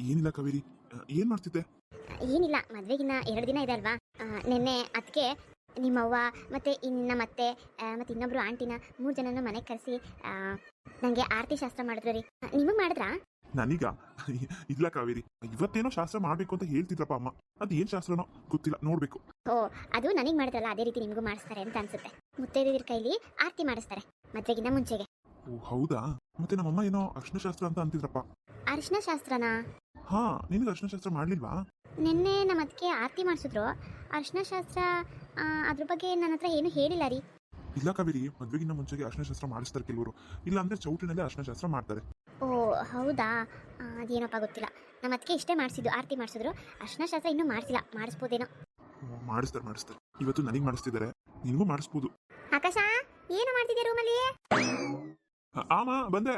ಏನಿಲ್ಲ ಕಾವೇರಿ. ಏನ್ ಮಾಡ್ತಿದ್ದೆ? ಏನಿಲ್ಲ ಮದ್ವೆಗಿನ್ನ ಎರಡು ದಿನ ಇದೆ ಅಲ್ವಾ? ನಿನ್ನೆ ಅದಕ್ಕೆ ನಿಮ್ಮವ್ವ ಮತ್ತೆ ಇನ್ನ ಮತ್ತೆ ಮತ್ತೆ ಇನ್ನೊಬ್ರು ಆಂಟಿನ ಮೂರು ಜನನ ಮನೆಗೆ ಕರೆಸಿ ನನಗೆ ಆರತಿ ಶಾಸ್ತ್ರ ಮಾಡಿದ್ರು ರೀ. ನಿಮಗೆ ಮಾಡಿದ್ರಾ? ನನೀಗ? ಇಲ್ಲ ಕಾವೇರಿ. ಇವತ್ತೇನೋ ಶಾಸ್ತ್ರ ಮಾಡ್ಬೇಕು ಅಂತ ಹೇಳ್ತಿದ್ರಪ್ಪ ಅಮ್ಮ. ಅದ್ ಏನ್ ಶಾಸ್ತ್ರನೋ ಗೊತ್ತಿಲ್ಲ ನೋಡ್ಬೇಕು. ಓ ಅದು ನನಗೆ ಮಾಡಿದ್ರಲ್ಲ ಅದೇ ರೀತಿ ನಿಮಗೂ ಮಾಡಿಸ್ತಾರೆ ಅಂತ ಅನ್ಸುತ್ತೆ. ಮುತ್ತೈದಿರ ಕೈಲಿ ಆರತಿ ಮಾಡಿಸ್ತಾರೆ ಮದ್ವೆಗಿನ್ನ ಮುಂಚೆಗೆ. ಓ ಹೌದಾ? ಮತ್ತೆ ನಮ್ಮಮ್ಮ ಏನೋ ಅರ್ಶನ ಶಾಸ್ತ್ರ ಅಂತ ಅಂತಿದ್ರಪ್ಪ. ಅರಿಶಿನ ಶಾಸ್ತ್ರನಾ ಹಾ ನಿನಗೆ ಅರ್ಶನ ಶಾಸ್ತ್ರ ಮಾಡ್ಲಿಲ್ವಾ? ನಿನ್ನೆ ನಮ್ಮ ಅದಕ್ಕೆ ಆರತಿ ಮಾಡಿಸಿದ್ರು. ಅರ್ಶನ ಶಾಸ್ತ್ರ ಅದ್ರ ಬಗ್ಗೆ ನನ್ನ ಹತ್ರ ಏನು ಹೇಳಿಲ್ಲ ರೀ. ಇಲ್ಲ ಕವಿರಿ ಮದ್ವೆಗಿನ್ನ ಮುಂಚೆಗೆ ಅರ್ಶನ ಶಾಸ್ತ್ರ ಮಾಡಿಸ್ತಾರೆ ಕೆಲವರು. ಇಲ್ಲ ಅಂದ್ರೆ ಚೌಟಿನಲ್ಲಿ ಅರ್ಶನ ಶಾಸ್ತ್ರ ಮಾಡ್ತಾರೆ. ಓ ಹೌದಾ? ಅದೇನಪ್ಪ ಗೊತ್ತಿಲ್ಲ. ನಮ್ಮ ಅದಕ್ಕೆ ಇಷ್ಟೇ ಮಾಡಿಸಿದ್ದು ಆರತಿ ಮಾಡಿಸಿದ್ರು. ಅರ್ಶನ ಶಾಸ್ತ್ರ ಇನ್ನೂ ಮಾಡಿಸಿಲ್ಲ. ಮಾಡಿಸ್ಬೋದೇನೋ. ಮಾಡಿಸ್ತಾರೆ ಮಾಡಿಸ್ತಾರೆ. ಇವತ್ತು ನನಗೆ ಮಾಡಿಸ್ತಿದ್ದಾರೆ. ನಿನಗೂ ಮಾಡಿಸ್ಬೋದು. ಆಕಾಶ ಏನು ಮಾಡ್ತಿದ್ದೀಯ ರೂಮಲ್ಲಿ ಆಮಾ ಆಮ ಬಂದೆ.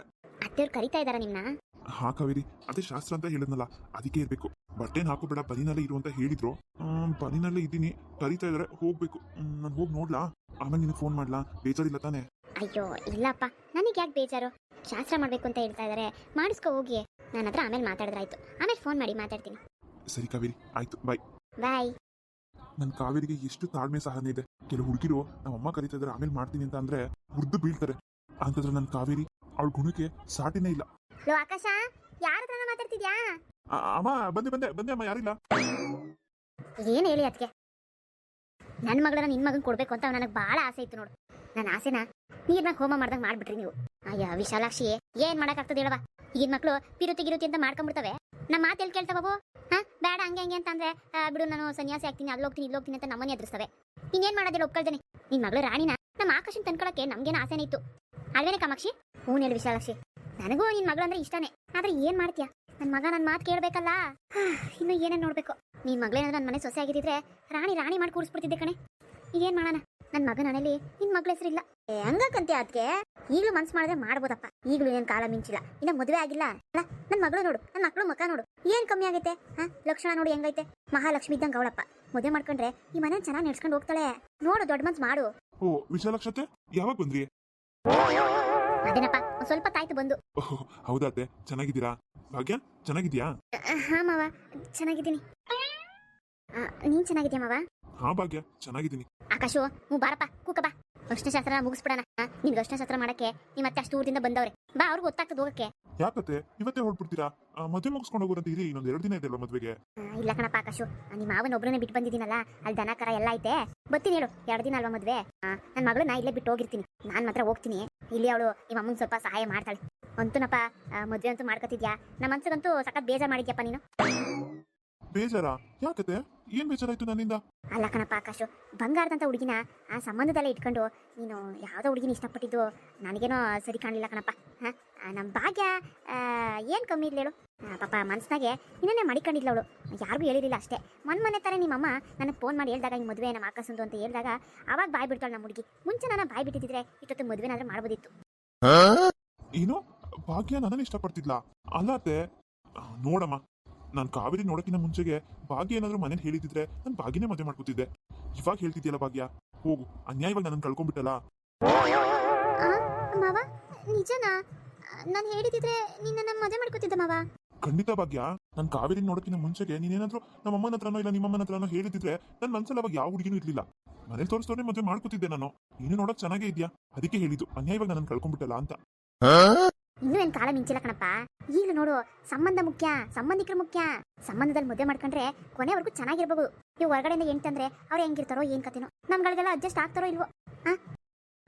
ಅತ್ತೆಯವ್ರು ಕರಿತಾ ಇದಾರ ನಿಮ್ನ? ಹಾ ಕಾವೇರಿ ಅದೇ ಶಾಸ್ತ್ರ ಅಂತ ಹೇಳಿದ್ನಲ್ಲ ಅದಕ್ಕೆ ಇರಬೇಕು. ಬಟ್ಟೆನ ಹಾಕೋಬೇಡ ಬನಿನಲ್ಲೇ ಇರು ಅಂತ ಹೇಳಿದ್ರು. ಬನಿನಲ್ಲೇ ಇದ್ದೀನಿ. ಕರಿತಾ ಇದ್ರೆ ಹೋಗ್ಬೇಕು. ನಾನು ಹೋಗಿ ನೋಡ್ಲಾ? ಆಮೇಲೆ ನಿನಗೆ ಫೋನ್ ಮಾಡ್ಲಾ? ಬೇಜಾರಿಲ್ಲ ತಾನೆ? ಅಯ್ಯೋ ಇಲ್ಲಪ್ಪ. ನನಗೆ ಯಾಕೆ ಬೇಜಾರು? ಶಾಸ್ತ್ರ ಮಾಡ್ಬೇಕು ಅಂತ ಹೇಳ್ತಾ ಇದಾರೆ. ಮಾಡಿಸ್ಕೊ ಹೋಗಿ. ನನ್ನ ಹತ್ರ ಆಮೇಲೆ ಮಾತಾಡಿದ್ರಾಯ್ತು. ಆಮೇಲೆ ಫೋನ್ ಮಾಡಿ ಮಾತಾಡ್ತೀನಿ. ಸರಿ ಕಾವೇರಿ ಆಯ್ತು ಬಾಯ್. ಬಾಯ್. ನನ್ನ ಕಾವೇರಿಗೆ ಎಷ್ಟು ತಾಳ್ಮೆ ಸಹನೆ ಇದೆ. ಕೆಲವು ಹುಡುಗಿರು ನಮ್ಮ ಅಮ್ಮ ಕರಿತಾ ಇದ್ರೆ ಆಮೇಲೆ ಮಾಡ್ತೀನಿ ಅಂತ ಅಂದ್ರೆ ಹುರ್ದು ಬೀಳ್ತಾರೆ. ಅಂತಂದ್ರೆ ನನ್ನ ಕಾವೇರಿ ಅವಳ ಗುಣಕ್ಕೆ ಸಾಟಿನೇ ಇಲ್ಲ. ಲೋ ಆಕಾಶ ಯಾರ ಹತ್ರ ಮಾತಾಡ್ತಿದ್ಯಾ? ಆ, ಅಮ್ಮ ಬಂದೆ ಬಂದೆ ಬಂದೆ ಅಮ್ಮ ಯಾರಿಲ್ಲ. ಏನು ಹೇಳಿ ಅದಕ್ಕೆ ನನ್ನ ಮಗಳನ್ನ ನಿನ್ ಮಗನ್ ಕೊಡ್ಬೇಕು ಅಂತ ನನಗೆ ಬಹಳ ಆಸೆ ಇತ್ತು ನೋಡು. ನನ್ನ ಆಸೆನ ನೀರ್ನಾಗ ಹೋಮ ಮಾಡ್ದಂಗ್ ಮಾಡ್ಬಿಟ್ರಿ ನೀವು. ಅಯ್ಯ ವಿಶಾಲಾಕ್ಷಿ ಏನ್ ಮಾಡಕ್ಕಾಗ್ತದೆ ಹೇಳವ ಈಗಿನ ಮಕ್ಕಳು ಪಿರುತಿ ಗಿರುತಿ ಅಂತ ಮಾಡ್ಕೊಂಡ್ಬಿಡ್ತವೆ ನಮ್ಮ ಮಾತು ಎಲ್ಲಿ ಕೇಳ್ತಾವ ಬಾಬು ಹಾ? ಬೇಡ ಹಂಗೆ ಹಂಗೆ ಅಂತ ಅಂದ್ರೆ ಆ, ಬಿಡು ನಾನು ಸನ್ಯಾಸಿ ಆಗ್ತೀನಿ ಅಲ್ಲಿ ಹೋಗ್ತೀನಿ ಇಲ್ಲಿ ಹೋಗ್ತೀನಿ ಅಂತ ನಮ್ಮನೆ ಎದುರಿಸ್ತವೆ. ಇನ್ನೇನ್ ಮಾಡೋದಿಲ್ಲ ಒಪ್ಕೊಳ್ತೇನೆ. ನಿನ್ ಮಗಳು ರಾಣಿನ ನಮ್ಮ ಆಕಾಶನ್ ತಂದ್ಕೊಳಕ್ಕೆ ನಮ್ಗೇನು ಆಸೆನೇ ಇತ್ತು. ಅಲ್ವೇನೆ ಕಾಮಾಕ್ಷಿ? ಹ್ಞೂ ಹೇಳಿ ವಿಶಾಲಾಕ್ಷಿ. ನನಗೂ ನಿನ್ ಮಗಳಂದ್ರೆ ಇಷ್ಟನೇ. ಆದ್ರೆ ಏನ್ ಮಾಡ್ತೀಯ? ನನ್ ಮಗ ನನ್ ಮಾತು ಕೇಳ್ಬೇಕಲ್ಲ? ಇನ್ನು ಏನೇನ್ ನೋಡ್ಬೇಕು? ನಿನ್ ಮಗಳೇನಾದ್ರೂ ನನ್ನ ಮನೆ ಸೊಸೆ ಆಗಿದ್ರೆ ರಾಣಿ ರಾಣಿ ಮಾಡಿ ಕೂರಿಸ್ಬಿಡ್ತಿದ್ದೆ ಕಣೆ. ಈಗೇನ್ ಮಾಡೋಣ? ನನ್ ಮಗನ ಮನೇಲಿ ನಿನ್ ಮಗಳ ಹೆಸರಿಲ್ಲ. ಹಂಗಂತೆ ಅದಕ್ಕೆ ಈಗಲೂ ಮನ್ಸು ಮಾಡಿದ್ರೆ ಮಾಡ್ಬೋದಪ್ಪ. ಈಗಲೂ ಏನ್ ಕಾಲ ಮಿಂಚಿಲ್ಲ. ಇನ್ನ ಮದುವೆ ಆಗಿಲ್ಲ. ನನ್ ಮಗಳು ನೋಡು. ನನ್ ಮಕ್ಕಳು ಮಕ ನೋಡು. ಏನ್ ಕಮ್ಮಿ ಆಗೈತೆ? ಹಾ ಲಕ್ಷಣ ನೋಡಿ ಹೆಂಗೈತೆ? ಮಹಾಲಕ್ಷ್ಮಿ ಇದ್ದಂಗ ಅವಳಪ್ಪ. ಮದುವೆ ಮಾಡ್ಕೊಂಡ್ರೆ ಈ ಮನೆ ಚೆನ್ನಾಗಿ ನಡ್ಸ್ಕೊಂಡು ಹೋಗ್ತಾಳೆ. ನೋಡು ದೊಡ್ಡ ಮನ್ಸು ಮಾಡು. ಓ, ವಿಶಾಲಕ್ಷತೆ? ಯಾವಾಗ ಬಂದ್ರಿ? ಅದೇನಪ್ಪ ಒಂದ್ ಸ್ವಲ್ಪ ತಾಯ್ತು ಬಂದು. ಓಹ್ ಹೌದಾ ಅತ್ತೆ? ಚೆನ್ನಾಗಿದ್ದೀರಾ? ಭಾಗ್ಯ ಚೆನ್ನಾಗಿದ್ಯಾ ಹಾ ಮಾವ ಚೆನ್ನಾಗಿದ್ದೀನಿ. ಆ, ನೀನ್ ಚೆನ್ನಾಗಿದ್ಯಾ ಮಾವ? ಹಾ ಭಾಗ್ಯ ಚೆನ್ನಾಗಿದ್ದೀನಿ. ಆಕಾಶು ಹ್ಞೂ ಬಾರಪ್ಪ ಕೂಕ ಬಾ. ಅರ್ಶನ ಶಾಸ್ತ್ರ ಮುಗಿಸ್ಬಿಡಣ. ನಿನ್ಗೆ ಅರ್ಶನ ಶಾಸ್ತ್ರ ಮಾಡಕ್ಕೆ ನಿಮ್ಮ ಮತ್ತೆ ಅಷ್ಟು ಊರಿಂದ ಬಂದವ್ರೆ. ಬಾ ಅವ್ರಿಗೆ ಗೊತ್ತಾಗ್ತದೆ ಹೋಗಕ್ಕೆ. ಯಾಕತ್ತೆ? ಇವತ್ತೇ ಹೊರಡ್ಬಿಡ್ತೀರಾ ಆ, ಮದುವೆ ಮುಗಿಸ್ಕೊಂಡು ಹೋಗೋರಂತ ಇರಿ ಇನ್ನೊಂದ್ ಎರಡು ದಿನ ಇದೆಯಲ್ಲ ಮದ್ವೆಗೆ. ಆ, ಇಲ್ಲ ಕಣಪ್ಪ ಆಕಾಶು. ನಿಮ್ಮ ಮಾವನ ಒಬ್ಬರನ್ನೇ ಬಿಟ್ಟು ಬಂದಿದ್ದೀನಲ್ಲ ಅಲ್ಲಿ ದನ ಕರ ಎಲ್ಲ ಐತೆ. ಬರ್ತೀನಿ ಹೇಳು ಎರಡು ದಿನ ಅಲ್ವಾ ಮದ್ವೆ? ನನ್ನ ಮಗಳು ನಾ ಇಲ್ಲೇ ಬಿಟ್ಟು ಹೋಗಿರ್ತೀನಿ. ನಾನು ಮಾತ್ರ ಹೋಗ್ತೀನಿ. ಇಲ್ಲಿ ಅವಳು ನಿಮ್ಮ ಅಮ್ಮಂಗೆ ಸ್ವಲ್ಪ ಸಹಾಯ ಮಾಡ್ತಾಳೆ. ಅಂತೂನಪ್ಪ ಮದ್ವೆ ಅಂತೂ ಮಾಡ್ಕೊತಿದ್ಯಾ? ನಮ್ಮ ಮನ್ಸಿಗಂತೂ ಸಖತ್ ಬೇಜಾರು ಮಾಡಿದ್ಯಪ್ಪ ನೀನು. ಬೇಜಾರಾ? ಯಾಕತ್ತೆ? ಏನ್ ಬೇಜಾರಾಯ್ತು ನನ್ನಿಂದ? ಅಲ್ಲ ಕಣಪ್ಪ ಆಕಾಶು ಬಂಗಾರದಂತ ಹುಡುಗಿನ ಆ ಸಂಬಂಧದಲ್ಲೇ ಇಟ್ಕೊಂಡು ನೀನು ಯಾವ್ದೋ ಹುಡುಗಿನ ಇಷ್ಟಪಟ್ಟಿದ್ದು ನನಗೇನೋ ಸರಿ ಕಾಣಲಿಲ್ಲ ಕಣಪ್ಪ. ಹಾಂ? ನಮ್ಮ ಭಾಗ್ಯ ಏನು ಕಮ್ಮಿ ಆ, ಪಾಪ ಮನ್ಸ್ನಾಗೆ ಇನ್ನೇ ಮಡಿಕೊಂಡಿಲ್ಲ ಅವಳು. ಯಾರಿಗೂ ಹೇಳಿರಲಿಲ್ಲ ಅಷ್ಟೇ. ಮೊನ್ನೆ ಮನೆ ತರ ನಿಮ್ಮಮ್ಮ ನನಗೆ ಫೋನ್ ಮಾಡಿ ಹೇಳಿದಾಗ ಹಿಂಗೆ ಮದುವೆ ನಮ್ಮ ಆಕಾಸಂದು ಅಂತ ಹೇಳಿದಾಗ ಅವಾಗ ಬಾಯ್ ಬಿಡ್ತಾಳೆ ನಮ್ಮ ಹುಡುಗಿ. ಮುಂಚೆ ನಾನು ಬಾಯ್ ಬಿಟ್ಟಿದ್ರೆ ಇಷ್ಟೊತ್ತು ಮದುವೆನಾದ್ರೂ ಮಾಡ್ಬೋದಿತ್ತು. ಏನು? ಭಾಗ್ಯ ನನ್ನನ್ನು ಇಷ್ಟಪಡ್ತಿದ್ಲಾ? ಅಲ್ಲ ಅತ್ತೆ ನೋಡಮ್ಮ. ನಾನು ಕಾವೇರಿ ನೋಡಕ್ಕಿಂತ ಮುಂಚೆಗೆ ಭಾಗ್ಯ ಏನಾದ್ರೂ ಮನೇಲಿ ಹೇಳಿದ್ರೆ ನಾನು ಭಾಗ್ಯನೇ ಮದುವೆ ಮಾಡ್ಕೊತಿದ್ದೆ. ಇವಾಗ ಹೇಳ್ತಿದ್ಯಲ್ಲ ಭಾಗ್ಯ? ಹೋಗು ಅನ್ಯಾಯವಾಗಿ ನನ್ನ ಕಳ್ಕೊಂಡ್ಬಿಟ್ಟಲ್ಲ ಮಾವ ನಿಜನಾ? ನಾನು ಹೇಳಿದಿದ್ರೆ ನಿನ್ನ ಮದುವೆ ಮಾಡ್ಕೊತಿದ್ದೆ ಮಾವ. ಖಂಡಿತ ಭಾಗ್ಯ. ನಾನು ಕಾವೇರಿ ನೋಡಕ್ಕಿಂತ ಮುಂಚೆಗೆ ನೀನೇನಾದ್ರೂ ನಮ್ಮ ಅಮ್ಮನ ಹತ್ರನೋ ಇಲ್ಲ ನಿಮ್ಮಮ್ಮನ ಹತ್ರನೋ ಹೇಳಿದ್ರೆ ನನ್ ಮನಸ್ಸಲ್ಲಿ ಅವಾಗ ಯಾವ ಹುಡುಗಿನೂ ಇರ್ಲಿಲ್ಲ. ಮನೇಲಿ ತೋರಿಸ್ತೋನೆ ಮದುವೆ ಮಾಡ್ಕೊತಿದ್ದೆ ನಾನು. ನೀನು ನೋಡಕ್ ಚೆನ್ನಾಗೇ ಇದೆಯಾ? ಅದಕ್ಕೆ ಹೇಳಿದ್ದು ಅನ್ಯಾಯವಾಗಿ ನನ್ನ ಕಳ್ಕೊಂಡ್ಬಿಟ್ಟಲ್ಲ ಅಂತ. ಇನ್ನೂ ಏನ್ ಕಾಲ ಮಿಂಚಿಲ್ಲ ಕಣಪ್ಪ. ಈಗ ನೋಡು, ಸಂಬಂಧ ಮುಖ್ಯ, ಸಂಬಂಧಿಕರು ಮುಖ್ಯ. ಸಂಬಂಧದಲ್ಲಿ ಮದುವೆ ಮಾಡ್ಕೊಂಡ್ರೆ ಕೊನೆವರೆಗೂ ಚೆನ್ನಾಗಿರ್ಬೋದು. ನೀವು ಹೊರಗಡೆಯಿಂದ ಎಂಟಂದ್ರೆ ಅವ್ರು ಹೆಂಗಿರ್ತಾರೋ ಏನ್ ಕತೆನೋ ನಮ್ಗಳಿಗೆಲ್ಲ ಅಡ್ಜಸ್ಟ್ ಆಗ್ತಾರೋ ಇಲ್ವೋ? ಹಾ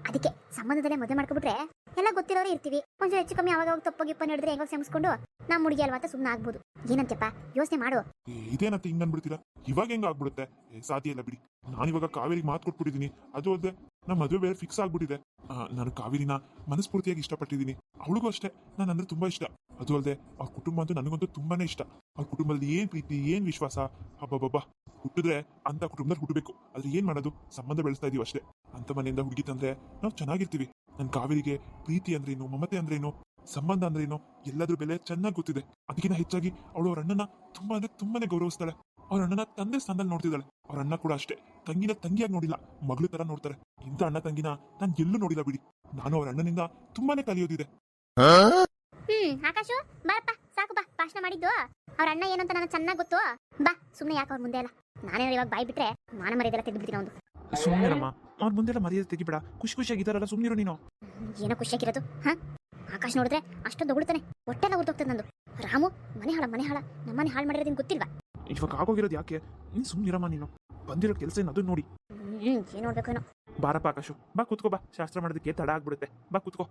ಅದಕ್ಕೆ ಸಂಬಂಧದಲ್ಲೇ ಮದುವೆ ಮಾಡ್ಕೊಬಿಟ್ರೆ ಎಲ್ಲ ಗೊತ್ತಿರೋರು ಇರ್ತೀವಿ. ಒಂಚೂರು ಹೆಚ್ಚು ಕಮ್ಮಿ ಅವಾಗ ಅವಾಗ ತಪ್ಪು ಗಿಪ್ಪ ನಡೆದ್ರೆ ಹೆಂಗೋ ಸೆಮ್ಸ್ಕೊಂಡು ನಮ್ಮ ಹುಡುಗಿ ಅಲ್ವಾ ಅಂತ ಸುಮ್ಮನೆ ಆಗ್ಬೋದು. ಏನಂತಪ್ಪ ಯೋಚನೆ ಮಾಡು. ಇದೇನಂತ ಇದೇನತ್ತೆ ಹಿಂಗ್ ಅನ್ಬಿಡ್ತೀರಾ? ಇವಾಗ ಹೆಂಗ ಆಗ್ಬಿಡುತ್ತೆ? ಸಾಧ್ಯ ಇಲ್ಲ ಬಿಡಿ. ನಾನಿವಾಗ ಕಾವೇರಿಗೆ ಮಾತು ಕೊಟ್ಬಿಟ್ಟಿದೀನಿ. ಅದು ಅಲ್ಲದೆ ನಮ್ಮ ಮದುವೆ ಬೇರೆ ಫಿಕ್ಸ್ ಆಗ್ಬಿಟ್ಟಿದೆ. ಆ, ನಾನು ಕಾವೇರಿನ ಮನಸ್ಫೂರ್ತಿಯಾಗಿ ಇಷ್ಟಪಟ್ಟಿದ್ದೀನಿ. ಅವಳಿಗೂ ಅಷ್ಟೇ. ನಾನು ಅಂದ್ರೆ ತುಂಬಾ ಇಷ್ಟ. ಅದು ಅಲ್ಲದೆ ಅವ್ರ ಕುಟುಂಬ ಅಂತೂ ನನಗಂತೂ ತುಂಬಾನೇ ಇಷ್ಟ. ಅವ್ರ ಕುಟುಂಬದಲ್ಲಿ ಏನ್ ಪ್ರೀತಿ ಏನ್ ವಿಶ್ವಾಸ? ಹಬ್ಬಬ್ಬಾ ಹುಟ್ಟಿದ್ರೆ ಅಂತ ಕುಟುಂಬದಲ್ಲಿ ಹುಟ್ಟಬೇಕು. ಆದ್ರೆ ಏನ್ ಮಾಡೋದು? ಸಂಬಂಧ ಬೆಳೆಸ್ತಾ ಇದೀವಿ ಅಷ್ಟೇ. ಅಂತ ಮನೆಯಿಂದ ಹುಡುಗಿ ತಂದ್ರೆ ನಾವು ಚೆನ್ನಾಗಿರ್ತೀವಿ. ನನ್ ಕಾವೇರಿಗೆ ಪ್ರೀತಿ ಅಂದ್ರೇನು ಮಮತೆ ಅಂದ್ರೇನು ಸಂಬಂಧ ಅಂದ್ರೇನು ಎಲ್ಲದ್ರ ಬೆಲೆ ಚೆನ್ನಾಗಿ ಗೊತ್ತಿದೆ. ಅದಕ್ಕಿಂತ ಹೆಚ್ಚಾಗಿ ಅವಳು ಅವ್ರ ಅಣ್ಣನ ತುಂಬಾ ಅಂದ್ರೆ ತುಂಬಾನೇ ಗೌರವಿಸ್ತಾಳೆ. ಅವ್ರ ಅಣ್ಣನ ತಂದೆ ಸ್ಥಾನದಲ್ಲಿ ನೋಡ್ತಿದ್ದಾಳೆ. ಅವ್ರ ಅಣ್ಣ ಕೂಡ ಅಷ್ಟೇ. ತಂಗಿನ ತಂಗಿಯಾಗಿ ನೋಡಿಲ್ಲ. ಮಗಳು ತರ ನೋಡ್ತಾರೆ. ಇಂಥ ಅಣ್ಣ ತಂಗಿನ ನಾನು ಎಲ್ಲೂ ನೋಡಿಲ್ಲ ಬಿಡಿ. ನಾನು ಅವ್ರ ಅಣ್ಣನಿಂದ ತುಂಬಾನೇ ಕಲಿಯೋದಿದೆ. ಹ್ಮ್ ಆಕಾಶು ಬಾರಪ್ಪ ಸಾಕು ಬಾ ಭಾಷಣ ಮಾಡಿದ್ದು. ಅವ್ರ ಅಣ್ಣ ಏನಂತ ಅಂತ ನನಗೆ ಚೆನ್ನಾಗಿ ಗೊತ್ತು. ಬಾ ಸುಮ್ಮನೆ ಯಾಕೆ ಅವ್ರ ಮುಂದೆ ಅಲ್ಲ ನಾನೇನಾದ್ರು ಇವಾಗ ಬಾಯ್ ಬಿಟ್ರೆ ಮಾನ ಮರ್ಯಾದೆಲ್ಲ ತೆಗೆದ್ಬಿಡ್ತೀನಿ ಒಂದು ಸುಮ್ಮನಿರಮ್ಮ ಅವ್ರ ಮುಂದೆಲ್ಲ ಮರ್ಯಾದೆ ತೆಗಿಬೇಡ. ಖುಷಿ ಖುಷಿಯಾಗಿದ್ದಾರಲ್ಲ ಸುಮ್ಮನಿರು ನೀನು. ಏನೋ ಖುಷಿಯಾಗಿರೋದು ಹಾ? ಆಕಾಶ್ ನೋಡಿದ್ರೆ ಅಷ್ಟೊಂದು ಹೊಗಳ್ತಾನೆ. ಹೊಟ್ಟೆಲ್ಲ ಉರ್ದೋಗ್ತದೆ ನಂದು. ರಾಮು ಮನೆ ಹಾಳ ಮನೆ ಹಾಳ. ನಮ್ಮನೆ ಹಾಳು ಮಾಡಿರೋದಿನ ಗೊತ್ತಿಲ್ವಾ? ಇವಾಗ ಆಗೋಗಿರೋದು ಯಾಕೆ? ನೀನು ಸುಮ್ಮನಿರಮ್ಮ ನೀನು. ಬಂದಿರೋ ಕೆಲಸ ಏನು ಅದು ನೋಡಿ. ಹ್ಮ್ ಏನ್ ನೋಡ್ಬೇಕು ಏನೋ ಬಾರಪ್ಪ ಆಕಾಶು. ಬಾ ಕೂತ್ಕೋ ಬಾ. ಶಾಸ್ತ್ರ ಮಾಡೋದಕ್ಕೆ ತಡ ಆಗ್ಬಿಡುತ್ತೆ. ಬಾ ಕೂತ್ಕೋ.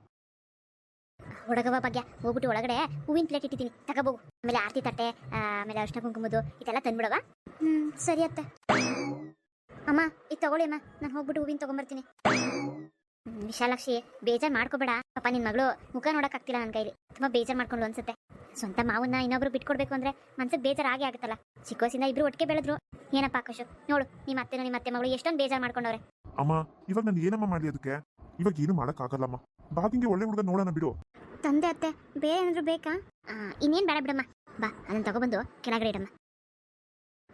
ಹೊಡಗವ ಭಾಗ್ಯ ಹೋಗ್ಬಿಟ್ಟು ಒಳಗಡೆ ಹೂವಿನ ಪ್ಲೇಟ್ ಇಟ್ಟಿದ್ದೀನಿ. ತಗೋಬೋಗು ಆಮೇಲೆ ಆರತಿ ತಟ್ಟೆ ಆಮೇಲೆ ಅರ್ಶನ ಕುಂಕುಮದ್ದು ಇದೆಲ್ಲ ತಂದ್ಬಿಡವ ಹ್ಮ್ ಸರಿ ಅತ್ತೆ. ಅಮ್ಮ ಇದು ತಗೊಳ್ಳಿ ಅಮ್ಮ. ನಾನು ಹೋಗ್ಬಿಟ್ಟು ಹೂವಿನ ತಗೊಂಬರ್ತೀನಿ. ವಿಶಾಲಾಕ್ಷಿ ಬೇಜಾರ್ ಮಾಡ್ಕೋಬೇಡ. ಪಾಪ ನಿನ್ ಮಗಳು ಮುಖ ನೋಡಕ್ ಆಗ್ತಿಲ್ಲ ನನ್ನ ಕೈಲಿ. ತುಂಬಾ ಬೇಜಾರ್ ಮಾಡ್ಕೊಂಡು ಅನ್ಸುತ್ತೆ. ಸ್ವಂತ ಮಾವನ್ನ ಇನ್ನೊಬ್ರು ಬಿಟ್ಕೊಡ್ಬೇಕು ಅಂದ್ರೆ ಮನ್ಸಿಗೆ ಬೇಜಾರ್ ಆಗೇ ಆಗುತ್ತಲ್ಲ. ಚಿಕ್ಕ ವಯಸ್ಸಿಂದ ಇಬ್ರು ಒಟ್ಟಿಗೆ ಬೆಳೆದ್ರು. ಏನಪ್ಪ ಆಕಾಶು? ನೋಡು ನಿಮ್ಮ ಅತ್ತೆನೋ ನಿಮ್ಮ ಅತ್ತೆ ಮಗಳು ಎಷ್ಟೊಂದು ಬೇಜಾರ್ ಮಾಡ್ಕೊಂಡವ್ರೆ. ಅಮ್ಮ ಇವಾಗ ನಾನು ಏನಮ್ಮ ಮಾಡಿ ಅದಕ್ಕೆ ಇವಾಗ ಏನು ಆಗಲ್ಲಮ್ಮ ಬಾದಿಂಗೆ ಒಳ್ಳೆ ಹುಡುಗ ನೋಡೋಣ ಬಿಡು. ತಂದೆ ಅತ್ತೆ ಬೇರೆ ಏನಾದ್ರು ಬೇಕಾ? ಆ, ಇನ್ನೇನ್ ಬೇಡ ಬಿಡಮ್ಮ. ಬಾ ಅದನ್ನ ತಗೊಬಂದು ಕೆಳಗಡೆ ಇಡಮ್ಮ.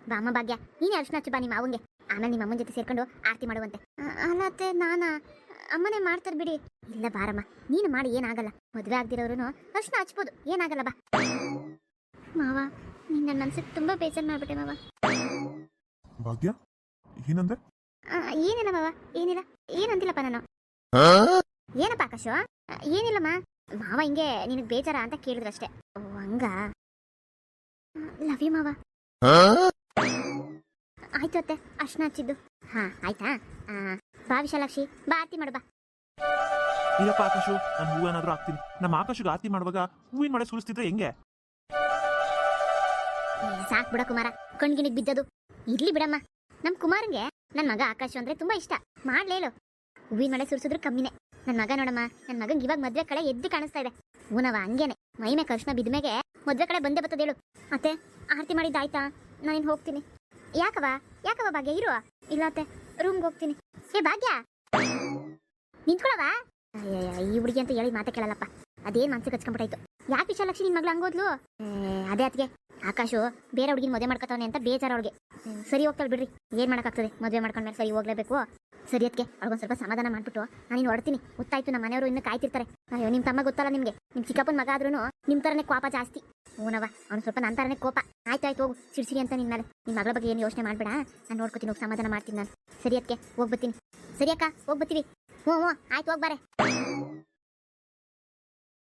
ಬಾ ಅಮ್ಮ ಭಾಗ್ಯ ನೀನೇ ಅರ್ಶನ ಹಚ್ಚು ಬಾ ನಿಮ್ಮ ಅವಂಗೆ ಆಮೇಲೆ ನಿಮ್ಮ ಅಮ್ಮನ ಜೊತೆ ಸೇರ್ಕೊಂಡು ಆರತಿ ಮಾಡುವಂತೆ. ಆ, ಅಲ್ಲ ಅತ್ತೆ ನಾನಾ? ಅಮ್ಮನೇ ಮಾಡ್ತಾರೆ ಬಿಡಿ. ಇಲ್ಲ ಬಾರಮ್ಮ ನೀನು ಮಾಡಿ ಏನಾಗಲ್ಲ. ಮದುವೆ ಆಗ್ದಿರೋರು ಅರ್ಶನ ಹಚ್ಬೋದು. ಏನಾಗಲ್ಲ ಬಾ. ಮಾವ ನೀನ್ ನನ್ನ ಮನ್ಸಿಗೆ ತುಂಬಾ ಬೇಜಾರ್ ಮಾಡ್ಬಿಟ್ಟೆ ಮಾವ. ಭಾಗ್ಯ ಏನಂದೆ? ಆ, ಏನಿಲ್ಲ ಮಾವ ಏನಿಲ್ಲ. ಏನಂತಿಲ್ಲಪ್ಪ ನಾನು. ಏನಪ್ಪ ಆಕಾಶ? ಏನಿಲ್ಲಮ್ಮ. ಮಾವ ಹಿಂಗೆ ನಿನಗೆ ಬೇಜಾರ ಅಂತ ಕೇಳಿದ್ರಷ್ಟೇ ಓ ಹಂಗ? ಲವ್ ಯು ಮಾವ. ಆಯ್ತು ಅತ್ತೆ ಅರ್ಶನ ಹಚ್ಚಿದ್ದು. ಹಾ ಆಯ್ತಾ? ಆ, ಬಾ ವಿಶಾಲಾಕ್ಷಿ ಬಾ ಆರತಿ ಮಾಡು ಬಾ. ಇಲ್ಲಪ್ಪ ಆಕಾಶು ನಾನು ಹೂವು ಏನಾದರೂ ಹಾಕ್ತೀನಿ. ನಮ್ಮ ಆಕಾಶಗೆ ಆರತಿ ಮಾಡುವಾಗ ಹೂವಿನ ಮಳೆ ಸುರಿಸ್ತಿದ್ರೆ ಹೆಂಗೆ? ಸಾಕು ಬಿಡ ಕುಮಾರ. ಕಣ್ಗಿನಿಗ್ ಬಿದ್ದದು. ಇರ್ಲಿ ಬಿಡಮ್ಮ. ನಮ್ ಕುಮಾರಂಗೆ ನನ್ ಮಗ ಆಕಾಶ ಅಂದ್ರೆ ತುಂಬಾ ಇಷ್ಟ. ಮಾಡ್ಲೇಳು ಹೂವಿನ ಮಳೆ ಸುರಿಸಿದ್ರು ಕಮ್ಮಿನೇ. ನನ್ ಮಗ ನೋಡಮ್ಮ ನನ್ ಮಗಂಗ್ ಇವಾಗ ಮದ್ವೆ ಕಡೆ ಎದ್ದು ಕಾಣಿಸ್ತಾ ಇದೆ. ಹೂನವ ಹಂಗೇನೆ. ಮೈಮೆ ಕರ್ಶನ ಬಿದ್ಮೇಗೆ ಮದ್ವೆ ಕಡೆ ಬಂದೇ ಬರ್ತದೆ ಹೇಳು. ಅತ್ತೆ ಆರತಿ ಮಾಡಿದ್ದಾಯ್ತಾ? ನಾನು ಹೋಗ್ತೀನಿ. ಯಾಕವ ಯಾಕವ ಭಾಗ್ಯ? ಇರುವ? ಇಲ್ಲ ಅತ್ತೆ. ರೂಮ್ಗೆ ಹೋಗ್ತೀನಿ. ಏ, ಭಾಗ್ಯ! ನಿಂತ್ಕೊಳವಾ? ಈ ಹುಡುಗಿ ಅಂತ ಹೇಳಿ ಮಾತಾ ಕೇಳಲ್ಲಪ್ಪ. ಅದೇನು ಮನ್ಸಿಗೆ ಹಚ್ಕೊಂಡ್ಬಿಟ್ಟಾಯ್ತು ಯಾಕೆ ವಿಶಾಲಕ್ಷ್ಮಿ ನಿಮ್ಮ ಮಗಳು ಹಂಗೋದ್ಲು? ಅದೇ ಅದಕ್ಕೆ ಆಕಾಶು ಬೇರೆ ಹುಡುಗಿನ ಮದುವೆ ಮಾಡ್ಕೊತಾವನೆ ಅಂತ ಬೇಜಾರ ಅವ್ರಿಗೆ ಸರಿ ಹೋಗ್ತಾಳೆ ಬಿಡ್ರಿ. ಏನ್ ಮಾಡೋಕ್ಕಾಗ್ತದೆ? ಮದುವೆ ಮಾಡ್ಕೊಂಡ್ಮೇಲೆ ಸರಿ ಹೋಗ್ಲೇಬೇಕು. ಸರಿ ಅದಕ್ಕೆ ಅವ್ಳಿಗೊಂದು ಸ್ವಲ್ಪ ಸಮಾಧಾನ ಮಾಡ್ಬಿಟ್ಟು. ನಾನು ಹೊಡ್ತೀನಿ ಗೊತ್ತಾಯ್ತು ನಮ್ಮ ಮನೆಯವರು ಇನ್ನು ಕಾಯ್ತಿರ್ತಾರೆ. ಅಯ್ಯೋ ನಿಮ್ಮ ತಮ್ಮ ಗೊತ್ತಲ್ಲ ನಿಮಗೆ. ನಿಮ್ಮ ಚಿಕ್ಕಪ್ಪನ ಮಗ ಆದ್ರೂ ನಿಮ್ಮ ಥರನೇ ಕೋಪ ಜಾಸ್ತಿ. ಹೂನವ ಅವ್ನು ಸ್ವಲ್ಪ ನನ್ನ ಥರನೇ ಕೋಪ. ಆಯ್ತು ಆಯ್ತು, ಹೋಗು. ಸಿಡ್ಸಿರಿ ಅಂತ ನಿನ್ನ ಮೇಲೆ. ನಿಮ್ಮ ಮಗಳ ಬಗ್ಗೆ ಏನು ಯೋಚನೆ ಮಾಡ್ಬೇಡ ನಾನು ನೋಡ್ಕೊತೀನಿ, ಹೋಗಿ, ಸಮಾಧಾನ ಮಾಡ್ತೀನಿ ನಾನು. ಸರಿ ಅದಕ್ಕೆ ಹೋಗ್ಬತ್ತೀನಿ. ಸರಿ, ಅಕ್ಕ, ಹೋಗ್ಬತ್ತೀವಿ. ಹ್ಞೂ ಹ್ಞೂ, ಆಯ್ತು ಹೋಗ್ಬಾರೆ